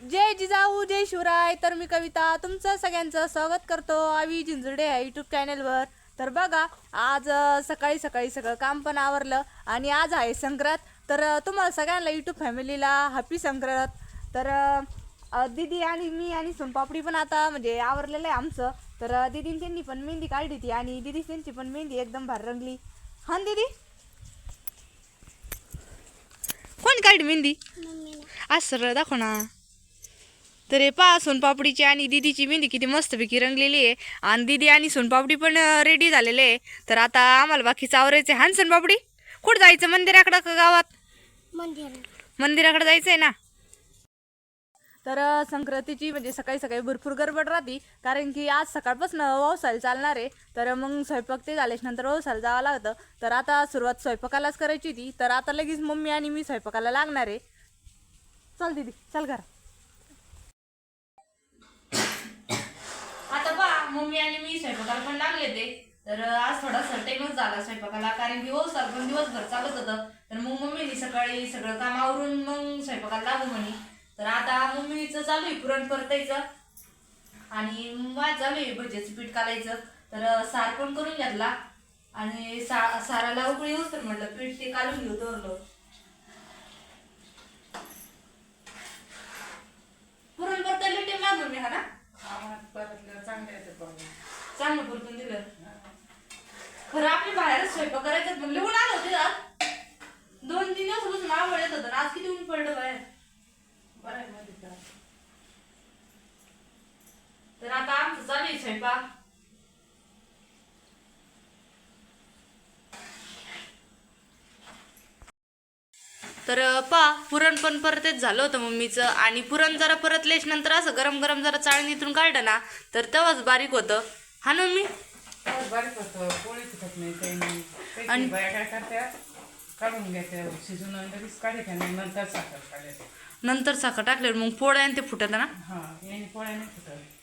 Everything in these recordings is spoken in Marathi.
जय जिजाऊ जय शिवराय. तर मी कविता तुमचं सगळ्यांचं स्वागत करतो आवी झिंजुर्डे ह्या यूट्यूब चॅनलवर तर बघा आज सकाळी सकाळी सगळं काम पण आवरलं आणि आज आहे संक्रांत. तर तुम्हाला सगळ्यांना यूट्यूब फॅमिलीला हॅपी संक्रांत. तर दीदी आणि मी आणि सोनपापडी पण आता म्हणजे आवरलेलं आहे आमचं. तर अ, दीदीने त्यांनी पण मेहंदी काढली होती आणि दीदी त्यांची पण मेहंदी एकदम भारी रंगली. हा दीदी? कोण काढली मेहंदी? आज सरळ दाखव ना. तर हे पहा सोनपापडीची आणि दीदीची मेहंदी किती मस्तपैकी रंगलेली आहे. आणि दीदी आणि सोनपापडी पण रेडी झालेले आहे. तर आता आम्हाला बाकी चावरायचं आहे हान सोनपापडी कुठं जायचं? मंदिराकडं का गावात? मंदिराकडे जायचं आहे ना? तर संक्रांतीची म्हणजे सकाळी सकाळी भरपूर गडबड राहते. कारण की आज सकाळपासून व्यवसायाला चालणार आहे. तर मग स्वयंपाक ते झाल्याच्यानंतर व्यवसायाला जावं लागतं. तर आता सुरुवात स्वयंपाकालाच करायची होती. तर आता लगेच मम्मी आणि मी स्वयंपाकाला लागणार आहे. चल दीदी चल घर आता पहा मम्मी आणि मी स्वयंपाकाला पण लागले ते. तर आज थोडासा टाइमच झाला स्वयंपाकाला कारण की हो व्यवसाय पण दिवसभर चालत होतं. तर मग मम्मीनी सकाळी सगळं काम आवरून मग स्वयंपाकाला लागू म्हणे. तर आता मम्मीचं चालू आहे पुरण परतायचं. आणि माझं चालू आहे भज्याचं पीठ कालायचं. तर सार पण करून घेतला. आणि सा साराला उकळी होत तर म्हटलं पीठ ते कालून घेऊ दोरलो. पुरण परतायला टाइम लागलो मी हा ना? चांगलं परतून दिलं. खरं आपली बाहेरच स्वयंपाक करायचं म्हणलं ऊन आलं होते आज. दोन तीन दिवस नाव येत होतं आज किती ऊन पडलं बाहेर. बरं तर आता आमचं चालू आहे स्वयंपाक. तर पा पुरण पण परतच झालं होतं मम्मीचं. आणि पुरण जरा परतल्याच नंतर असं गरम गरम जरा चाळणीतून काढलं ना तर तेव्हाच बारीक होतं. हा ना मम्मी? बारीक होतं. पोळी तुटत नाही काही नाही. आणि- काही बाया काय करत्या? काढून घेत्या. शिजून लगेच काढायच्या आणि नंतर साखर काढायचं नंतर साखर टाकल्यावर मग पोळ्या आणि ते फुटत ना? हा याने पोळ्या नाही फुटत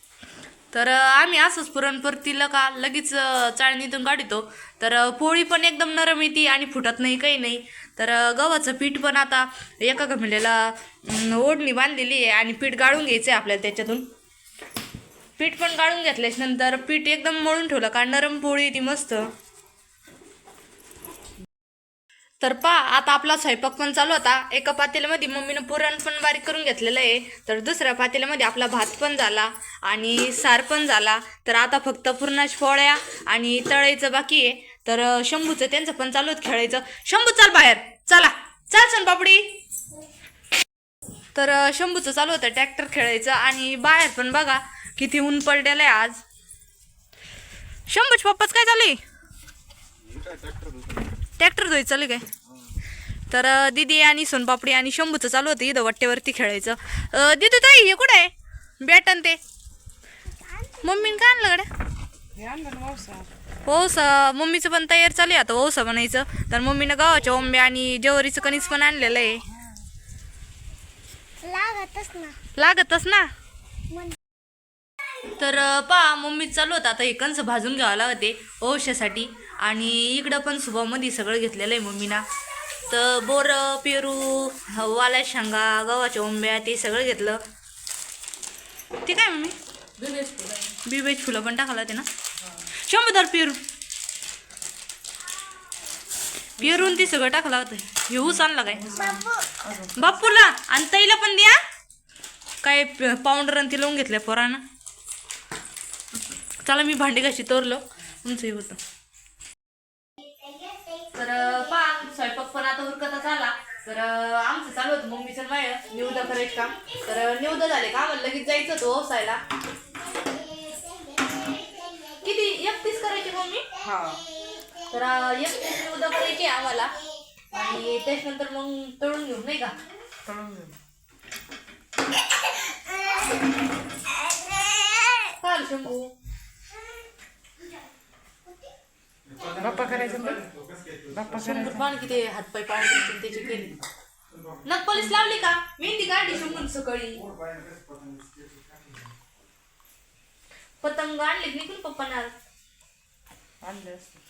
तर आम्ही असंच पुरणपरतीला का लगेच चाळणीतून काढतो. तर पोळी पण एकदम नरम येते आणि फुटत नाही काही नाही. तर गव्हाचं पीठ पण आता एका गमिलेला ओढणी बांधलेली आहे आणि पीठ गाळून घ्यायचं आहे आपल्याला त्याच्यातून. पीठ पण गाळून घेतल्याच नंतर पीठ एकदम मळून ठेवलं का नरम पोळी ती मस्त. तर पा आता आपला स्वयंपाक पण चालू होता. एका पातेल्यामध्ये मम्मीनं पुरण पण बारीक करून घेतलेलं आहे. तर दुसऱ्या पातेल्यामध्ये आपला भात पण झाला आणि सार पण झाला. तर आता फक्त पुरणाच्या पोळ्या आणि तळायचं बाकी आहे. तर शंभूचं त्यांचं पण चालू होतं खेळायचं. शंभू चाल बाहेर. चला. चाल सन पापडी तर शंभूचं चालू होतं ट्रॅक्टर खेळायचं आणि बाहेर पण बघा किती ऊन पडलेलं आहे आज. शंभूच पप्पाच काय चालू आहे? ट्रॅक्टर धुई चालू काय? तर दीदी आणि सोनपापडी आणि शंभूचं चालू होतं इथं वट्टेवरती खेळायचं. दीदी ताई हे कुठं आहे? बॅटन ते. मम्मीने काय आणलं गड्या? हे मावसा वौसा. मम्मीचं पण तयार चालू आहे आता वौसा बनायचं. तर मम्मीनं गावाच्या ओंब्या आणि जवारीचं कणीस पण आणलेलं आहे. लागतच ना. लागतच ना? तर पा मम्मी चालू होतं. आता हे कंस भाजून घ्यावं लागते औषधासाठी आणि इकडं पण सुभामध्ये सगळं घेतलेलं आहे मम्मीना. तर बोर पेरू वाल्या शेंगा गव्हाच्या ओंब्या ते सगळं घेतलं. ते काय मम्मी? बिबेच फुलं पण टाकायला ते ना? शंभर पेरू. पेरून ते सगळं टाकलं होतं. ऊस आणला काय? बापूला आणि ताईला पण द्या. काय पावडर आणि ते लावून घेतल्या पोरानं. चला मी भांडी कशी तोरलो. तुमचं हे होतं. तर पा स्वयंपाक पण आता उरकतच आला. तर आमचं चालू होतं मम्मीचं माय निवड करायचं काम. तर निवड झाले का? आम्हाला लगेच जायचं होतं व्यवसायला किती? एकतीस करायची मम्मी? हा. तर एकतीस निवड करायची आम्हाला. आणि त्याच्यानंतर मग तळून घेऊन नाही का? तळून घेऊ. चाल शंभू. बाप्पा करायचं ना? बाप्पा शंभर करायचं. पाणी किती हातपाय पाणी त्याची केली. नखपलीस लावली का? मेहंदी काढली शंभर सकाळी. पतंग आणले निघून पप्पांना. आणले असते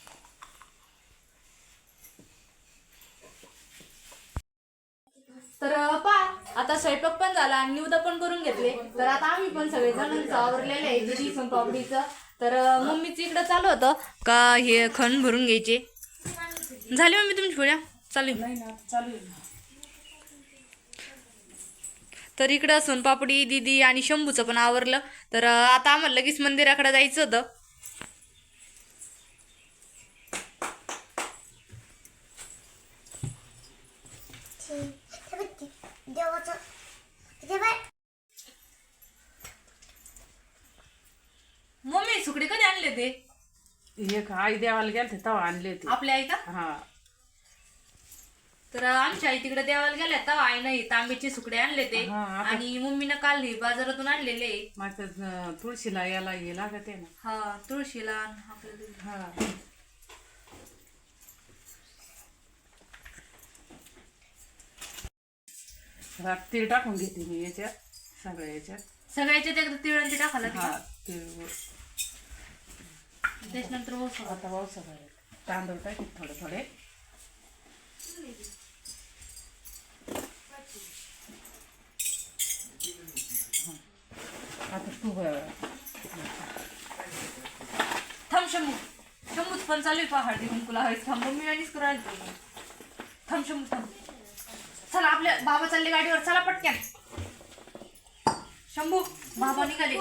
तर पा आता स्वयंपाक पण झाला आणि निवदा पण करून घेतले. तर आता आम्ही पण सगळे जणांचं आवरलेलं आहे दिदी पण पापडीचं तर मम्मीचं इकडं चालू होतं. का हे खण भरून घ्यायचे? झाली मम्मी तुमची पोळ्या चालू तर इकडं सोनपापडी दिदी आणि शंभूचं पण आवरलं. तर आता आम्हाला लगेच मंदिराकडे जायचं होतं. देवाचं ते बाय मम्मी सुकडे कधी आणले ते हे का आई देवाला गेलते तेव्हा आणले होते. आपल्या आई का? हा. तर आमच्या आई तिकडे देवाला गेल्या तेव्हा आईनं हे तांब्याचे सुकडे आणले ते हा, आता- आणि मम्मीनं काल हे बाजारातून आणलेले. माझं अं, तुळशीला याला हे लागत आहे ना. हा तुळशीला आणि आपल्याला हा. तीळ टाकून घेते मी याच्यात सगळ्या याच्यात. आणि ते टाकायला लागते हा? तीळ त्याच्यानंतर ओसळ. आता वाव सगळे तांदूळ टाकीत थोडे थोडे. आता तू थांब शंभू. शंभूच पण चालू आहे पहा हळदी कुंकू लावायचं थांब. मम्मी आणीच करू तुला. थांब शंभू थांब. चला आपल्या बाबा चालले गाडीवर. चला पटक्यान शंभू बाबा निघाले.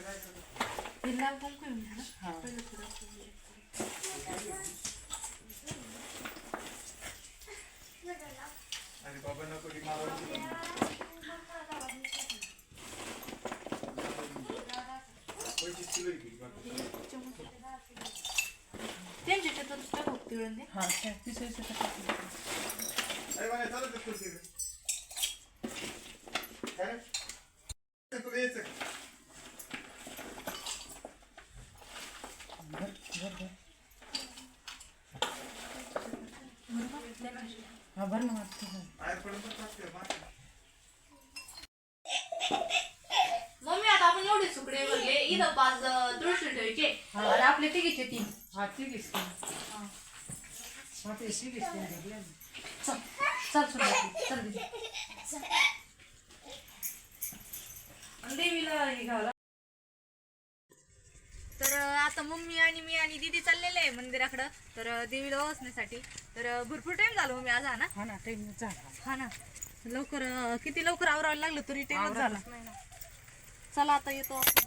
चल, बाहुली बाबा निघाले. हे लाल कुंकू आहे म्हणजे ना? हा. पहिलं थोडं. त्यांच्या याच्यातून टाकू तिळ आणि ते. हा त्या पिसायचं तर टाकून. भर, भर, भर. हा भर ना वाटतं मम्मी आता आपण एवढे सुकडे भरले इथं पाच तुळशी ठेवायचे हा ती हा ते शी. चल चल चल देवीला हे घाला. तर आता मम्मी आणि मी आणि दीदी चाललेले आहे मंदिराकडं. तर देवीला वाचण्यासाठी. तर भरपूर टाइम झाला मम्मी आज हा ना? हा ना टाइम झाला. हा ना. लवकर किती लवकर आवरायला लागलं तरी टाइमच झाला. चला आता येतो आपण.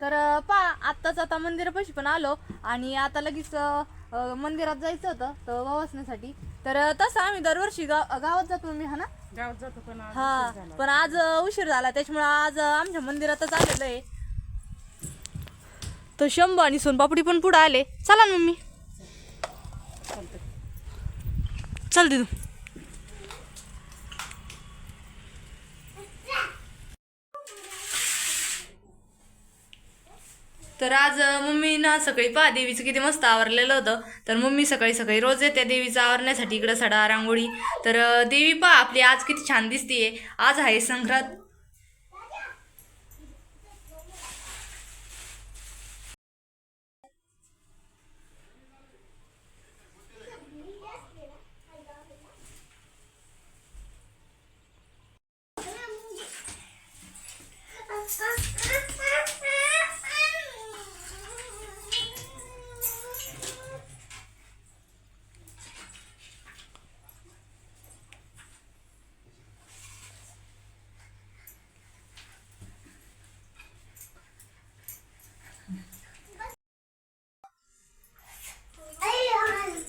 तर पा आत्ताच आता मंदिरापाशी पण आलो आणि आता लगेच अं, मंदिरात जायचं होतं तर वाचण्यासाठी तर तसं आम्ही दरवर्षी गाव गावात जातो मी हा ना? गावात जातो पण आज हा उशीर झाला. पण आज अं, उशीर झाला त्याच्यामुळे आज अं, आमच्या मंदिरातच आलेलं आहे. तर शंभू आणि सोनपापडी पण पुढे आले. चला ना मम्मी. चालतंय. चल दिदू. तर आज मम्मी ना सकाळी पहा देवीचं किती मस्त आवरलेलं होतं. तर मम्मी सकाळी सकाळी रोज येते देवीचं आवरण्यासाठी इकडं सडा रांगोळी. तर देवी पहा आपली आज किती छान दिसते आज आहे संक्रांत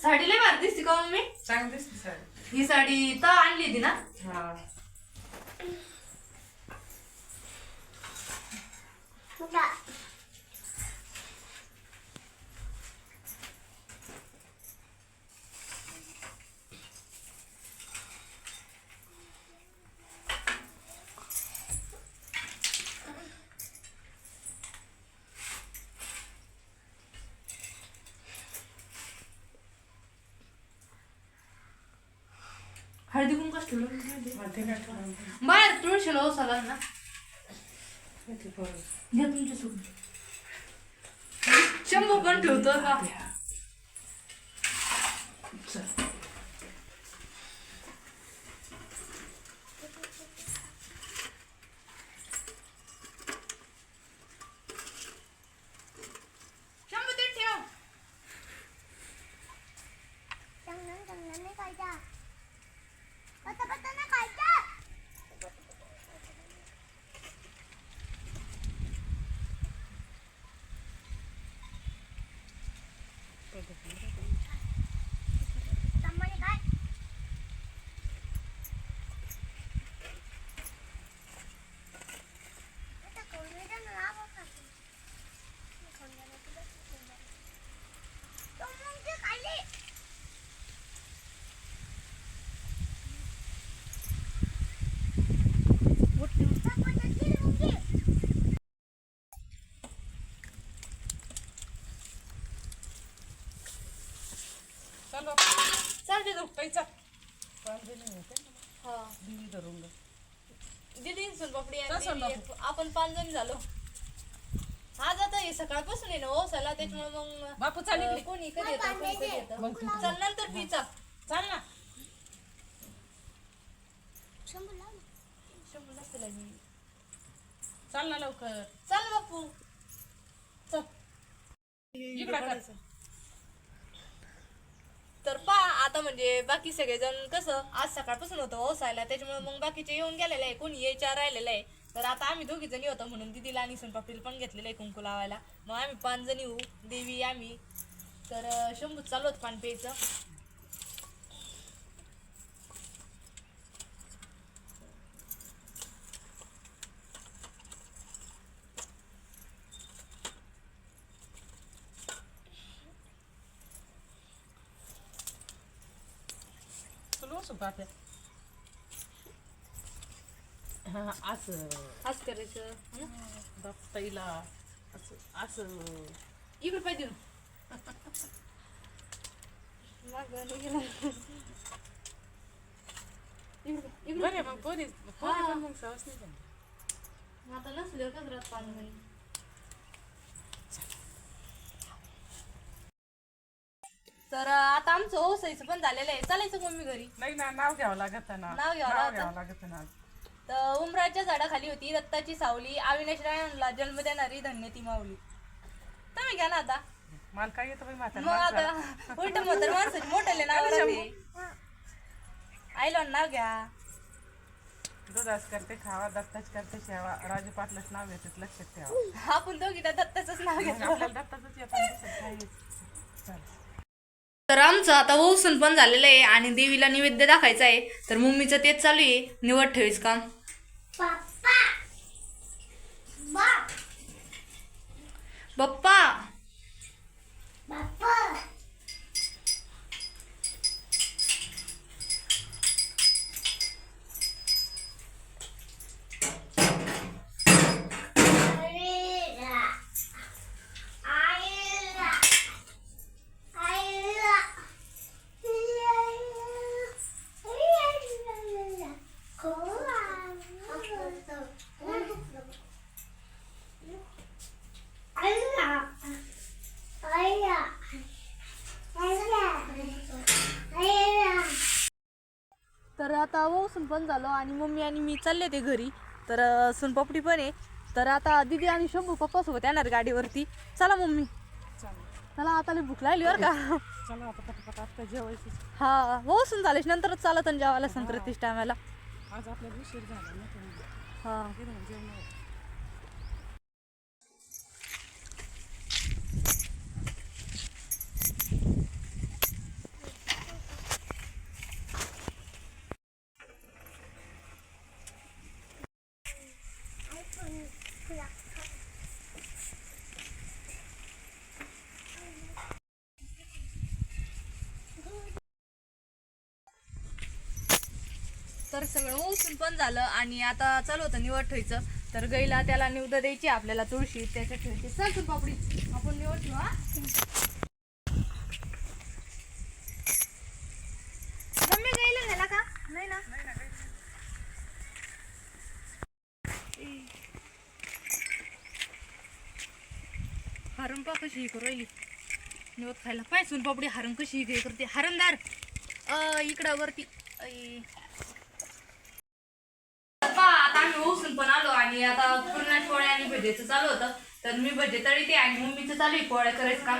साडी लय भारी दिसते का मम्मी चांगली दिसते साडी ही साडी तर आणली होती ना हा हळदी कुंकू ठेवलं? बाहेर तुळशीला ओसाला ना किती बरं. घ्या तुमच्यासोबत शंभू पण ठेवतो का चल शंभू ते ठेव चांगलं चांगलं नाही खायचा पत्ता पत्ता नाही खायचा तम्माने काय आता कोणीचं नाव खाते. कोणाला तुला कोणाला. तो मग ते खाल्ले. पप्पाची मुंगी. चलो हा. दिदी सोनपापडी चल आपण पाच जण झालो. आज आता हे सकाळपासून आहे ना हो सला त्याच्यामुळे मग बापू चाल. कोणी कधी येतं कोणी कधी येतं? मग तू चल नंतर पिचा चाल ना. लागली चाल ना लवकर. चल बापू. चल. इकडं कर. तर पा आता म्हणजे बाकी सगळेजण कसं आज सकाळपासून होतं हो ओसायला त्याच्यामुळे मग बाकीचे येऊन गेलेले आहे कोणी यायच्या राहिलेलं आहे. तर आता आम्ही दोघी जणी होतो म्हणून दिदीला आणि सोनपापडीला पण घेतलेलं आहे कुंकू लावायला. मग आम्ही पाच जणी होऊ देवी आम्ही. तर शंभूत चालू होतं पाणी प्यायचं. बसून पाहते. हा असं. आज करायचं हं? दप्ताईला असं असं. इकडे पाहिजे मागं गेला. इकडे इकडे. बरे मग पोरी पोरी पण मग सहज नाही. आता नसलं का घरात पाणी? नाही तर आता आमचं ओसायचं पण झालेलं आहे. चालायचं मम्मी घरी. नाही ना नाव घ्यावं लागत ना. नाव घ्यावं लागतं. घ्यावं लागत ना. तर उमराच्या झाडाखाली होती दत्ताची सावली. अविनाश रायणला जन्म देणारी धन्य ती माऊली. तुम्ही घ्या ना आता. मला काय येतं बाई म्हातारी मग. आता उलट म्हातार माणसाची मोठ्याले नाव आईला नाव घ्या. दुधाच करते खावा दत्ताच करते शेवा. राजू पाटलाच नाव घेतात लक्षात ठेवा. आपण दोघी त्या दत्ताचंच नाव घेतो. आपल्याला दत्ताचंच येतं आणि दुसरं काही येत. चालेल. तर आमचं आता ओसून पण झालेलं आहे आणि देवीला नैवेद्य दाखायचं आहे. तर मम्मीचं तेच चालू आहे. निवड ठेवीस काम बाप्पा बाप्पा आईला आईला आईला तर आता ओसून पण झालो आणि मम्मी आणि मी चालले ते घरी. तर सोनपापडी पण आहे. तर आता दीदी आणि शंभू पप्पा सोबत येणार गाडीवरती. चला मम्मी. चालेल. चला आता लई भूक लागली बरं का. चला आता पटापट आता जेवायचं हा ओसून झाले नंतरच चालत आणि जेवायला संक्रांतीच टायमाला आज आपल्याला उशीर झाला ना तुम्ही. हा. जेवण जेवण तर सगळं ओसून पण झालं आणि आता चालू होतं निवड ठेवायचं. तर गाईला त्याला निवड द्यायची आपल्याला तुळशी त्याच्या ठेवायची चल पापडी. आपण निवड ठेवू हा? मम्मी का? नाही ना? पा कशी करू राहिली. निवत खायला. पाय सोनपापडी हरण कशी हे करते हरणदार अ इकडं वरती ऐ. पहा, आता आम्ही ओसून पण आलो आणि आता पूर्ण पोळ्या आणि भजेचं चालू होतं. तर मी भजे तळीते आणि मम्मीचं चालू आहे पोळ्या करायचं काम.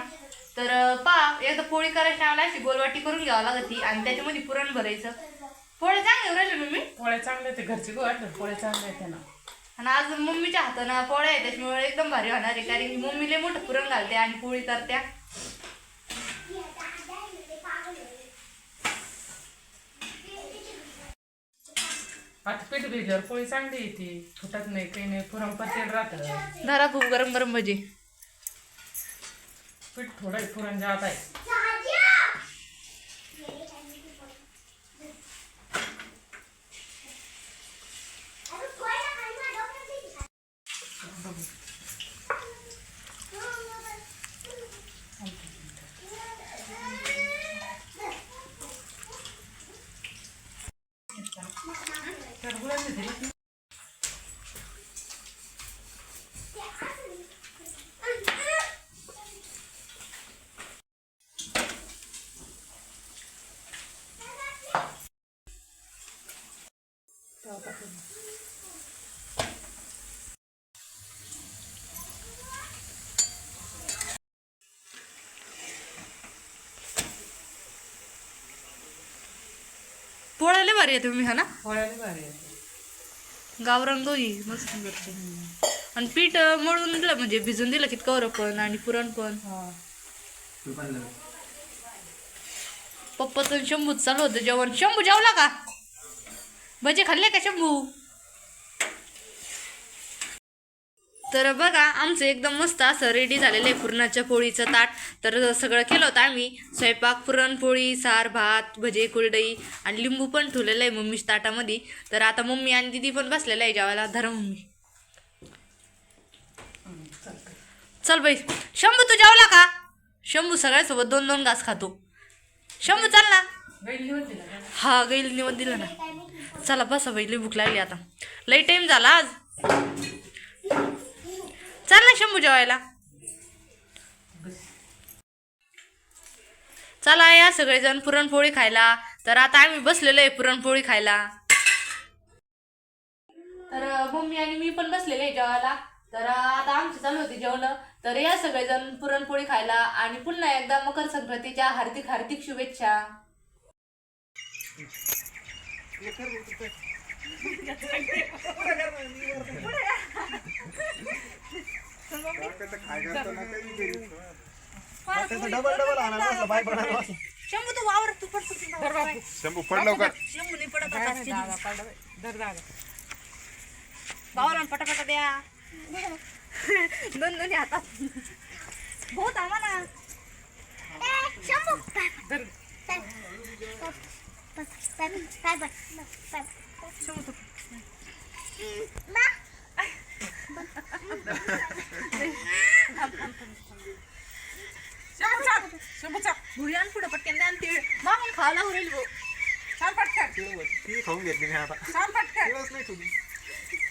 तर पहा एकदा पोळी करायची आम्हाला अशी गोलवाटी करून घ्यावं लागती आणि त्याच्यामध्ये पुरण भरायचं. पोळ्या चांगल्या राहिले मम्मी? पोळ्या चांगल्या ते घरचे गो वाटलं पोळ्या चांगल्या आहेत ना आणि आज मम्मीच्या हातानं पोळ्या आहे त्याच्यामुळे एकदम भारी होणार आहे कारण की मम्मीले मोठं पुरण घालते आणि पोळी करत्या. आता पीठ भिजल्यावर पोळी चांगली येते फुटत नाही काही नाही पुरण पतेल राहतं धरा खूप गरम गरम भजी. पीठ थोडं पुरण जात आहे तर गुळाची तरी पोळ्याला भारी आहे तुम्ही हा ना? पोळ्याला भारी येते गावरान दोही मस्त करते आणि पीठ मळून दिलं म्हणजे भिजून दिलं की कवर पण आणि पुरण पण. हा. पप्पाचं शंभूत चालू होतं जेवण. शंभू जेवला का? भजे खाल्ले का शंभू? तर बघा आमचं एकदम मस्त असं रेडी झालेलं आहे पुरणाच्या पोळीचं ताट. तर सगळं केलं होतं आम्ही. स्वयंपाक पुरणपोळी सार भात भजे कुरडई आणि लिंबू पण ठेवलेलं आहे मम्मीच्या ताटामध्ये. तर आता मम्मी आणि दिदी पण बसलेलं आहे जेवायला. धरा मम्मी. चल बाई. शंभू तू जेवला का? शंभू सगळ्यासोबत दोन दोन घास खातो. शंभू चल ना. हा गैल निवड दिलं ना. चला बसा बाई. लई भूक लागली आता. लई टाईम झाला आज. चल ना शंभू जेवायला. चला या सगळेजण पुरणपोळी खायला. तर आता आम्ही बसलेलो आहे पुरणपोळी खायला. तर मम्मी आणि मी पण बसलेले आहे जेवायला. तर आता आमची चालू होती जेवण. तर या सगळेजण पुरणपोळी खायला आणि पुन्हा एकदा मकर संक्रांतीच्या हार्दिक हार्दिक शुभेच्छा. डबल डबल आणा बसला बाय पडायला बसला. शंभू तू वावर तू पडतो शंभू पड लवकर शंभू नाही पडत आता. वावरान पटापटा द्या. दोन दोन्ही हातात. बहुत आम्हा ना. धर. शंभू. तू शंभू चाल. शंभू चाल. भुरी आण पुढे पटकन द्या आणि तीळ मागून खायला उरेल भाऊ चाल पटकन. ती खाऊन घेतली मी आता पटकन. तिळच नाही ठेवली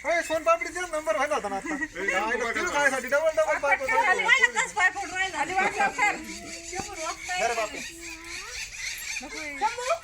अय सोनपापडीचा नंबर व्हायला होता ना आता तिळ खायसाठी डबल डबल पाय पडतो. खाली वाट लवकर. धर बापू. धर.